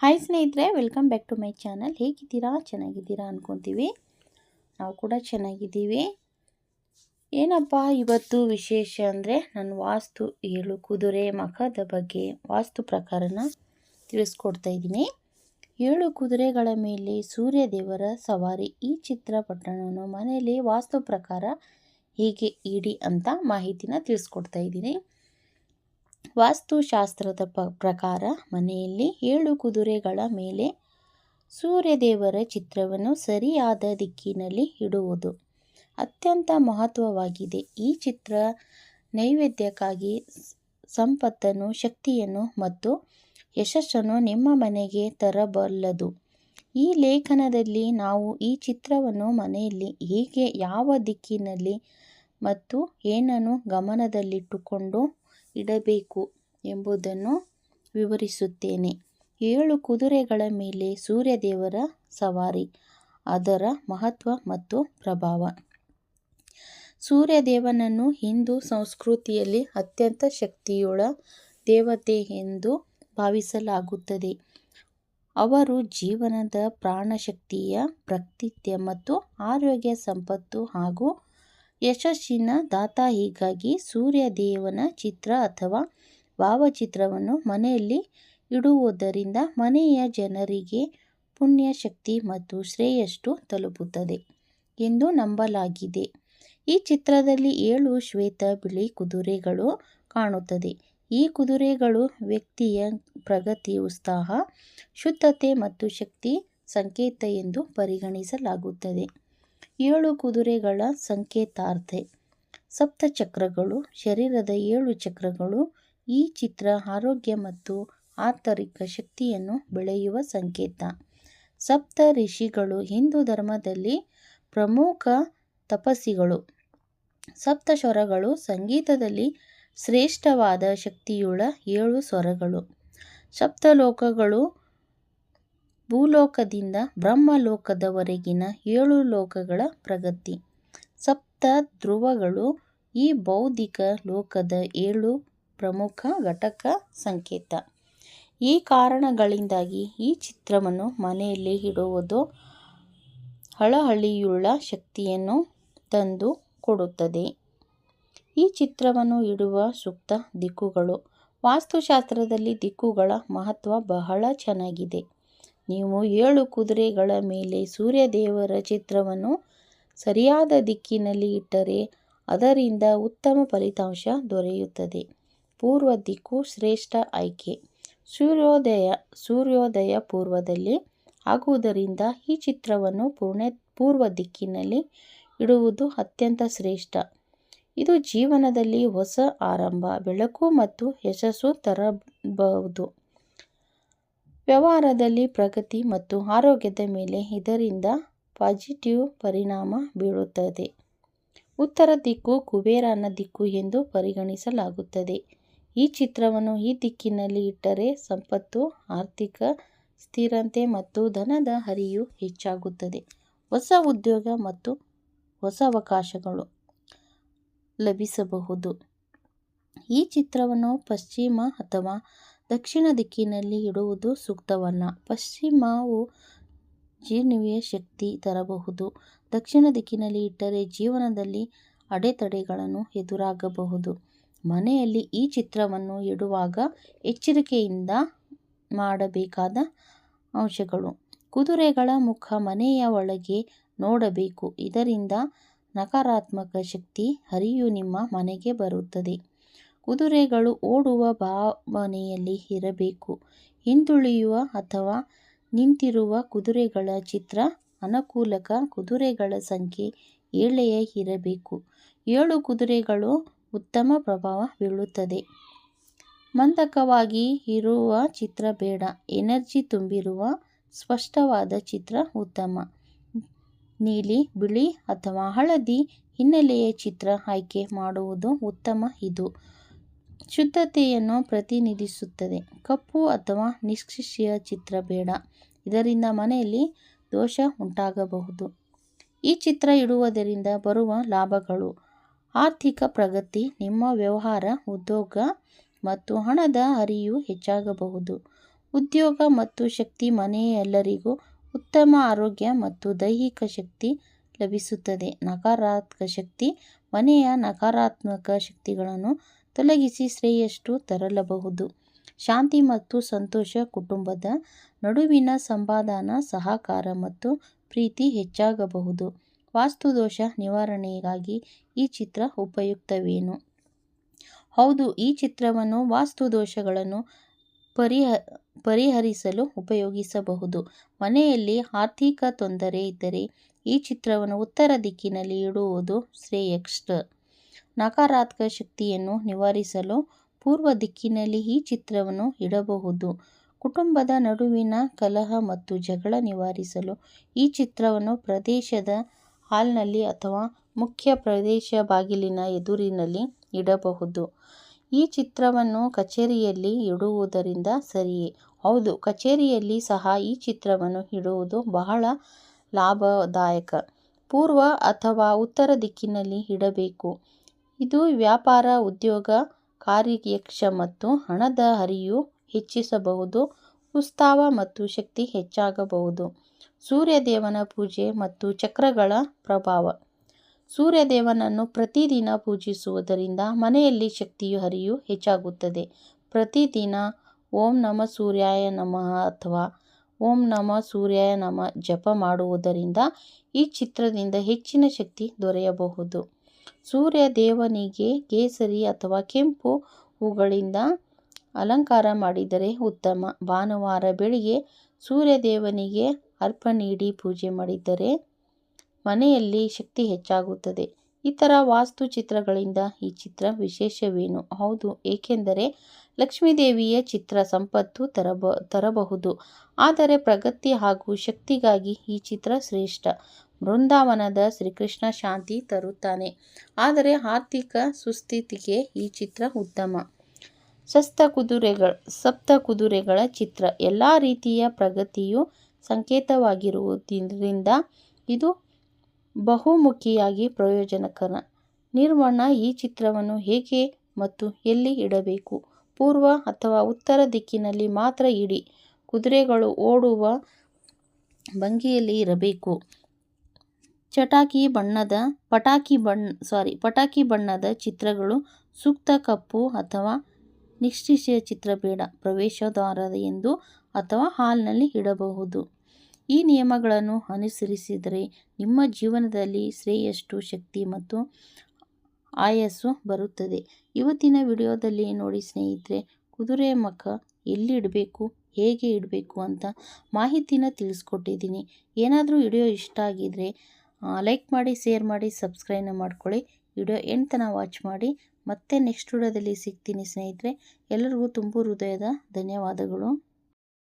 Hi ಸ್ನೇಹಿತರೆ welcome back to my channel ಹೇಗಿದ್ದೀರಾ? ಚೆನ್ನಾಗಿದ್ದೀರಾ ಅನ್ಕೊತೀವಿ. ನಾವು ಕೂಡ ಚೆನ್ನಾಗಿದ್ದೀವಿ. ಏನಪ್ಪ, ಇವತ್ತು ವಿಶೇಷ ಅಂದರೆ ನನ್ನ ವಾಸ್ತು ಏಳು ಕುದುರೆ ಮಖದ ಬಗ್ಗೆ, ವಾಸ್ತು ಪ್ರಕಾರನ ತಿಳಿಸ್ಕೊಡ್ತಾ ಇದ್ದೀನಿ. ಏಳು ಕುದುರೆಗಳ ಮೇಲೆ ಸೂರ್ಯ ದೇವರ ಸವಾರಿ ಈ ಚಿತ್ರಪಟ್ಟಣವನ್ನು ಮನೆಯಲ್ಲಿ ವಾಸ್ತು ಪ್ರಕಾರ ಹೀಗೆ ಇಡಿ ಅಂತ ಮಾಹಿತಿನ ತಿಳಿಸ್ಕೊಡ್ತಾ ಇದ್ದೀನಿ. ವಾಸ್ತುಶಾಸ್ತ್ರದ ಪ ಪ್ರಕಾರ ಮನೆಯಲ್ಲಿ ಏಳು ಕುದುರೆಗಳ ಮೇಲೆ ಸೂರ್ಯದೇವರ ಚಿತ್ರವನ್ನು ಸರಿಯಾದ ದಿಕ್ಕಿನಲ್ಲಿ ಇಡುವುದು ಅತ್ಯಂತ ಮಹತ್ವವಾಗಿದೆ. ಈ ಚಿತ್ರ ನೈವೇದ್ಯಕ್ಕಾಗಿ ಸಂಪತ್ತನ್ನು, ಶಕ್ತಿಯನ್ನು ಮತ್ತು ಯಶಸ್ಸನ್ನು ನಿಮ್ಮ ಮನೆಗೆ ತರಬಲ್ಲದು. ಈ ಲೇಖನದಲ್ಲಿ ನಾವು ಈ ಚಿತ್ರವನ್ನು ಮನೆಯಲ್ಲಿ ಹೇಗೆ, ಯಾವ ದಿಕ್ಕಿನಲ್ಲಿ ಮತ್ತು ಏನನ್ನು ಗಮನದಲ್ಲಿಟ್ಟುಕೊಂಡು ಇಡಬೇಕು ಎಂಬುದನ್ನು ವಿವರಿಸುತ್ತೇನೆ. ಏಳು ಕುದುರೆಗಳ ಮೇಲೆ ಸೂರ್ಯದೇವರ ಸವಾರಿ, ಅದರ ಮಹತ್ವ ಮತ್ತು ಪ್ರಭಾವ. ಸೂರ್ಯದೇವನನ್ನು ಹಿಂದೂ ಸಂಸ್ಕೃತಿಯಲ್ಲಿ ಅತ್ಯಂತ ಶಕ್ತಿಯುಳ್ಳ ದೇವತೆ ಎಂದು ಭಾವಿಸಲಾಗುತ್ತದೆ. ಅವರು ಜೀವನದ ಪ್ರಾಣಶಕ್ತಿಯ ಪ್ರಕ್ತಿತ್ಯ ಮತ್ತು ಆರೋಗ್ಯ ಸಂಪತ್ತು ಹಾಗೂ ಯಶಸ್ಸಿನ ದಾತ ಹೀಗಾಗಿ ಸೂರ್ಯದೇವನ ಚಿತ್ರ ಅಥವಾ ಭಾವಚಿತ್ರವನ್ನು ಮನೆಯಲ್ಲಿ ಇಡುವುದರಿಂದ ಮನೆಯ ಜನರಿಗೆ ಪುಣ್ಯ ಶಕ್ತಿ ಮತ್ತು ಶ್ರೇಯಸ್ಸು ತಲುಪುತ್ತದೆ ಎಂದು ನಂಬಲಾಗಿದೆ. ಈ ಚಿತ್ರದಲ್ಲಿ ಏಳು ಶ್ವೇತ ಬಿಳಿ ಕುದುರೆಗಳು ಕಾಣುತ್ತದೆ. ಈ ಕುದುರೆಗಳು ವ್ಯಕ್ತಿಯ ಪ್ರಗತಿ, ಉತ್ಸಾಹ, ಶುದ್ಧತೆ ಮತ್ತು ಶಕ್ತಿ ಸಂಕೇತ ಎಂದು ಪರಿಗಣಿಸಲಾಗುತ್ತದೆ. ಏಳು ಕುದುರೆಗಳ ಸಂಕೇತಾರ್ಥ ಸಪ್ತಚಕ್ರಗಳು, ಶರೀರದ ಏಳು ಚಕ್ರಗಳು, ಈ ಚಿತ್ರ ಆರೋಗ್ಯ ಮತ್ತು ಆಂತರಿಕ ಶಕ್ತಿಯನ್ನು ಬೆಳೆಯುವ ಸಂಕೇತ. ಸಪ್ತ ಋಷಿಗಳು ಹಿಂದೂ ಧರ್ಮದಲ್ಲಿ ಪ್ರಮುಖ ತಪಸ್ಸಿಗಳು. ಸಪ್ತ ಸ್ವರಗಳು ಸಂಗೀತದಲ್ಲಿ ಶ್ರೇಷ್ಠವಾದ ಶಕ್ತಿಯುಳ್ಳ ಏಳು ಸ್ವರಗಳು. ಸಪ್ತಲೋಕಗಳು ಭೂಲೋಕದಿಂದ ಬ್ರಹ್ಮಲೋಕದವರೆಗಿನ ಏಳು ಲೋಕಗಳ ಪ್ರಗತಿ. ಸಪ್ತ ಧ್ರುವಗಳು ಈ ಬೌದ್ಧಿಕ ಲೋಕದ ಏಳು ಪ್ರಮುಖ ಘಟಕ ಸಂಕೇತ. ಈ ಕಾರಣಗಳಿಂದಾಗಿ ಈ ಚಿತ್ರವನ್ನು ಮನೆಯಲ್ಲಿ ಇಡುವುದು ಹಳಹಳಿಯುಳ್ಳ ಶಕ್ತಿಯನ್ನು ತಂದು ಕೊಡುತ್ತದೆ. ಈ ಚಿತ್ರವನ್ನು ಇಡುವ ಸೂಕ್ತ ದಿಕ್ಕುಗಳು. ವಾಸ್ತುಶಾಸ್ತ್ರದಲ್ಲಿ ದಿಕ್ಕುಗಳ ಮಹತ್ವ ಬಹಳ ಚೆನ್ನಾಗಿದೆ. ನೀವು ಏಳು ಕುದುರೆಗಳ ಮೇಲೆ ಸೂರ್ಯದೇವರ ಚಿತ್ರವನ್ನು ಸರಿಯಾದ ದಿಕ್ಕಿನಲ್ಲಿ ಇಟ್ಟರೆ ಅದರಿಂದ ಉತ್ತಮ ಫಲಿತಾಂಶ ದೊರೆಯುತ್ತದೆ. ಪೂರ್ವ ದಿಕ್ಕು ಶ್ರೇಷ್ಠ ಆಯ್ಕೆ. ಸೂರ್ಯೋದಯ ಸೂರ್ಯೋದಯ ಪೂರ್ವದಲ್ಲಿ ಆಗುವುದರಿಂದ ಈ ಚಿತ್ರವನ್ನು ಪೂರ್ಣ, ಪೂರ್ವ ದಿಕ್ಕಿನಲ್ಲಿ ಇಡುವುದು ಅತ್ಯಂತ ಶ್ರೇಷ್ಠ. ಇದು ಜೀವನದಲ್ಲಿ ಹೊಸ ಆರಂಭ, ಬೆಳಕು ಮತ್ತು ಯಶಸ್ಸು ತರಬಹುದು. ವ್ಯವಹಾರದಲ್ಲಿ ಪ್ರಗತಿ ಮತ್ತು ಆರೋಗ್ಯದ ಮೇಲೆ ಇದರಿಂದ ಪಾಸಿಟಿವ್ ಪರಿಣಾಮ ಬೀಳುತ್ತದೆ ಉತ್ತರ ದಿಕ್ಕು ಕುಬೇರನ ದಿಕ್ಕು ಎಂದು ಪರಿಗಣಿಸಲಾಗುತ್ತದೆ. ಈ ಚಿತ್ರವನ್ನು ಈ ದಿಕ್ಕಿನಲ್ಲಿ ಇಟ್ಟರೆ ಸಂಪತ್ತು, ಆರ್ಥಿಕ ಸ್ಥಿರತೆ ಮತ್ತು ಧನದ ಹರಿವು ಹೆಚ್ಚಾಗುತ್ತದೆ. ಹೊಸ ಉದ್ಯೋಗ ಮತ್ತು ಹೊಸ ಅವಕಾಶಗಳು ಲಭಿಸಬಹುದು. ಈ ಚಿತ್ರವನ್ನು ಪಶ್ಚಿಮ ಅಥವಾ ದಕ್ಷಿಣ ದಿಕ್ಕಿನಲ್ಲಿ ಇಡುವುದು ಸೂಕ್ತವಲ್ಲ. ಪಶ್ಚಿಮವು ಜೀರ್ಣೀಯ ಶಕ್ತಿ ತರಬಹುದು. ದಕ್ಷಿಣ ದಿಕ್ಕಿನಲ್ಲಿ ಇಟ್ಟರೆ ಜೀವನದಲ್ಲಿ ಅಡೆತಡೆಗಳನ್ನು ಎದುರಾಗಬಹುದು. ಮನೆಯಲ್ಲಿ ಈ ಚಿತ್ರವನ್ನು ಇಡುವಾಗ ಎಚ್ಚರಿಕೆಯಿಂದ ಮಾಡಬೇಕಾದ ಅಂಶಗಳು. ಕುದುರೆಗಳ ಮುಖ ಮನೆಯ ಒಳಗೆ ನೋಡಬೇಕು. ಇದರಿಂದ ನಕಾರಾತ್ಮಕ ಶಕ್ತಿ ಹರಿಯು ನಿಮ್ಮ ಮನೆಗೆ ಬರುತ್ತದೆ. ಕುದುರೆಗಳು ಓಡುವ ಭಾವನೆಯಲ್ಲಿ ಇರಬೇಕು. ಹಿಂದುಳಿಯುವ ಅಥವಾ ನಿಂತಿರುವ ಕುದುರೆಗಳ ಚಿತ್ರ ಅನುಕೂಲಕ ಕುದುರೆಗಳ ಸಂಖ್ಯೆ ಏಳೆಯ ಇರಬೇಕು. ಏಳು ಕುದುರೆಗಳು ಉತ್ತಮ ಪ್ರಭಾವ ಬೀಳುತ್ತದೆ ಮಂದಕವಾಗಿ ಇರುವ ಚಿತ್ರ ಬೇಡ. ಎನರ್ಜಿ ತುಂಬಿರುವ ಸ್ಪಷ್ಟವಾದ ಚಿತ್ರ ಉತ್ತಮ. ನೀಲಿ, ಬಿಳಿ ಅಥವಾ ಹಳದಿ ಹಿನ್ನೆಲೆಯ ಚಿತ್ರ ಆಯ್ಕೆ ಮಾಡುವುದು ಉತ್ತಮ. ಇದು ಶುದ್ಧತೆಯನ್ನು ಪ್ರತಿನಿಧಿಸುತ್ತದೆ. ಕಪ್ಪು ಅಥವಾ ನಿಷ್ಕ್ರಿಯ ಚಿತ್ರ ಬೇಡ. ಇದರಿಂದ ಮನೆಯಲ್ಲಿ ದೋಷ ಉಂಟಾಗಬಹುದು. ಈ ಚಿತ್ರ ಇಡುವುದರಿಂದ ಬರುವ ಲಾಭಗಳು. ಆರ್ಥಿಕ ಪ್ರಗತಿ, ನಿಮ್ಮ ವ್ಯವಹಾರ, ಉದ್ಯೋಗ ಮತ್ತು ಹಣದ ಹರಿವು ಹೆಚ್ಚಾಗಬಹುದು. ಉದ್ಯೋಗ ಮತ್ತು ಶಕ್ತಿ ಮನೆಯ ಎಲ್ಲರಿಗೂ ಉತ್ತಮ ಆರೋಗ್ಯ ಮತ್ತು ದೈಹಿಕ ಶಕ್ತಿ ಲಭಿಸುತ್ತದೆ. ನಕಾರಾತ್ಮಕ ಶಕ್ತಿ ಮನೆಯ ನಕಾರಾತ್ಮಕ ಶಕ್ತಿಗಳನ್ನು ತೊಲಗಿಸಿ ಶ್ರೇಯಷ್ಟು ತರಲಬಹುದು. ಶಾಂತಿ ಮತ್ತು ಸಂತೋಷ ಕುಟುಂಬದ ನಡುವಿನ ಸಮಾಧಾನ ಸಹಕಾರ ಮತ್ತು ಪ್ರೀತಿ ಹೆಚ್ಚಾಗಬಹುದು. ವಾಸ್ತುದೋಷ ನಿವಾರಣೆಗಾಗಿ ಈ ಚಿತ್ರ ಉಪಯುಕ್ತವೇನು? ಹೌದು, ಈ ಚಿತ್ರವನ್ನು ವಾಸ್ತು ದೋಷಗಳನ್ನು ಪರಿಹ, ಪರಿಹರಿಸಲು ಉಪಯೋಗಿಸಬಹುದು. ಮನೆಯಲ್ಲಿ ಆರ್ಥಿಕ ತೊಂದರೆ ಇದ್ದರೆ ಈ ಚಿತ್ರವನ್ನು ಉತ್ತರ ದಿಕ್ಕಿನಲ್ಲಿ ಇಡುವುದು ಶ್ರೇಯಸ್ಸ ನಕಾರಾತ್ಮಕ ಶಕ್ತಿಯನ್ನು ನಿವಾರಿಸಲು ಪೂರ್ವ ದಿಕ್ಕಿನಲ್ಲಿ ಈ ಚಿತ್ರವನ್ನು ಇಡಬಹುದು. ಕುಟುಂಬದ ನಡುವಿನ ಕಲಹ ಮತ್ತು ಜಗಳ ನಿವಾರಿಸಲು ಈ ಚಿತ್ರವನ್ನು ಪ್ರದೇಶದ ಹಾಲ್ನಲ್ಲಿ ಅಥವಾ ಮುಖ್ಯ ಪ್ರದೇಶ ಬಾಗಿಲಿನ ಎದುರಿನಲ್ಲಿ ಇಡಬಹುದು. ಈ ಚಿತ್ರವನ್ನು ಕಚೇರಿಯಲ್ಲಿ ಇಡುವುದರಿಂದ ಸರಿಯೇ. ಹೌದು, ಕಚೇರಿಯಲ್ಲಿ ಸಹ ಈ ಚಿತ್ರವನ್ನು ಇಡುವುದು ಬಹಳ ಲಾಭದಾಯಕ. ಪೂರ್ವ ಅಥವಾ ಉತ್ತರ ದಿಕ್ಕಿನಲ್ಲಿ ಇಡಬೇಕು. ಇದು ವ್ಯಾಪಾರ, ಉದ್ಯೋಗ, ಕಾರ್ಯಕ್ಷ ಮತ್ತು ಹಣದ ಹರಿವು ಹೆಚ್ಚಿಸಬಹುದು, ಉತ್ಸಾಹ ಮತ್ತು ಶಕ್ತಿ ಹೆಚ್ಚಾಗಬಹುದು. ಸೂರ್ಯದೇವನ ಪೂಜೆ ಮತ್ತು ಚಕ್ರಗಳ ಪ್ರಭಾವ. ಸೂರ್ಯದೇವನನ್ನು ಪ್ರತಿದಿನ ಪೂಜಿಸುವುದರಿಂದ ಮನೆಯಲ್ಲಿ ಶಕ್ತಿಯು ಹರಿವು ಹೆಚ್ಚಾಗುತ್ತದೆ. ಪ್ರತಿದಿನ ಓಂ ನಮ ಸೂರ್ಯಾಯ ನಮಃ ಅಥವಾ ಓಂ ನಮ ಸೂರ್ಯಾಯ ನಮ ಜಪ ಮಾಡುವುದರಿಂದ ಈ ಚಿತ್ರದಿಂದ ಹೆಚ್ಚಿನ ಶಕ್ತಿ ದೊರೆಯಬಹುದು. ಸೂರ್ಯ ದೇವನಿಗೆ ಕೇಸರಿ ಅಥವಾ ಕೆಂಪು ಹೂಗಳಿಂದ ಅಲಂಕಾರ ಮಾಡಿದರೆ ಉತ್ತಮ. ಭಾನುವಾರ ಬೆಳಿಗ್ಗೆ ಸೂರ್ಯದೇವನಿಗೆ ಅರ್ಪ ನೀಡಿ ಪೂಜೆ ಮಾಡಿದರೆ ಮನೆಯಲ್ಲಿ ಶಕ್ತಿ ಹೆಚ್ಚಾಗುತ್ತದೆ. ಇತರ ವಾಸ್ತು ಚಿತ್ರಗಳಿಂದ ಈ ಚಿತ್ರ ವಿಶೇಷವೇನು? ಹೌದು, ಏಕೆಂದರೆ ಲಕ್ಷ್ಮೀದೇವಿಯ ಚಿತ್ರ ಸಂಪತ್ತು ತರಬ, ತರಬಹುದು. ಆದರೆ ಪ್ರಗತಿ ಹಾಗೂ ಶಕ್ತಿಗಾಗಿ ಈ ಚಿತ್ರ ಶ್ರೇಷ್ಠ. ಬೃಂದಾವನದ ಶ್ರೀಕೃಷ್ಣ ಶಾಂತಿ ತರುತ್ತಾನೆ. ಆದರೆ ಆರ್ಥಿಕ ಸುಸ್ಥಿತಿಗೆ ಈ ಚಿತ್ರ ಉತ್ತಮ. ಸಸ್ತ ಕುದುರೆಗಳ, ಸಪ್ತ ಕುದುರೆಗಳ ಚಿತ್ರ. ಎಲ್ಲ ರೀತಿಯ ಪ್ರಗತಿಯು ಸಂಕೇತವಾಗಿರುವುದರಿಂದ ಇದು ಬಹುಮುಖಿಯಾಗಿ ಪ್ರಯೋಜನಕರ. ನಿರ್ವಣ ಈ ಚಿತ್ರವನ್ನು ಹೇಗೆ ಮತ್ತು ಎಲ್ಲಿ ಇಡಬೇಕು? ಪೂರ್ವ ಅಥವಾ ಉತ್ತರ ದಿಕ್ಕಿನಲ್ಲಿ ಮಾತ್ರ ಇಡಿ. ಕುದುರೆಗಳು ಓಡುವ ಭಂಗಿಯಲ್ಲಿ ಇರಬೇಕು. ಚಟಾಕಿ ಬಣ್ಣದ, ಪಟಾಕಿ ಬಣ್ಣ ಸಾರಿ ಪಟಾಕಿ ಬಣ್ಣದ ಚಿತ್ರಗಳು ಸೂಕ್ತ ಕಪ್ಪು ಅಥವಾ ನಿಶ್ಚಿಸಿದ ಚಿತ್ರ ಬೇಡ ಪ್ರವೇಶದ್ವಾರ ಎಂದು ಅಥವಾ ಹಾಲ್ನಲ್ಲಿ ಇಡಬಹುದು. ಈ ನಿಯಮಗಳನ್ನು ಅನುಸರಿಸಿದರೆ ನಿಮ್ಮ ಜೀವನದಲ್ಲಿ ಶ್ರೇಯಸ್ಸು, ಶಕ್ತಿ ಮತ್ತು ಆಯಸ್ಸು ಬರುತ್ತದೆ. ಇವತ್ತಿನ ವಿಡಿಯೋದಲ್ಲಿ ನೋಡಿ ಸ್ನೇಹಿತರೆ ಕುದುರೆ ಮಖ ಎಲ್ಲಿ ಇಡಬೇಕು, ಹೇಗೆ ಇಡಬೇಕು ಅಂತ ಮಾಹಿತಿನ ತಿಳಿಸ್ಕೊಟ್ಟಿದ್ದೀನಿ. ಏನಾದರೂ ವಿಡಿಯೋ ಇಷ್ಟ ಆಗಿದರೆ ಲೈಕ್ ಮಾಡಿ, ಶೇರ್ ಮಾಡಿ, ಸಬ್ಸ್ಕ್ರೈಬ್ನ ಮಾಡ್ಕೊಳ್ಳಿ. ವಿಡಿಯೋ ಎಂಡ್ ವಾಚ್ ಮಾಡಿ. ಮತ್ತೆ ನೆಕ್ಸ್ಟ್ ವಿಡಿಯೋದಲ್ಲಿ ಸಿಗ್ತೀನಿ ಸ್ನೇಹಿತರೆ. ಎಲ್ಲರಿಗೂ ತುಂಬ ಹೃದಯದ ಧನ್ಯವಾದಗಳು.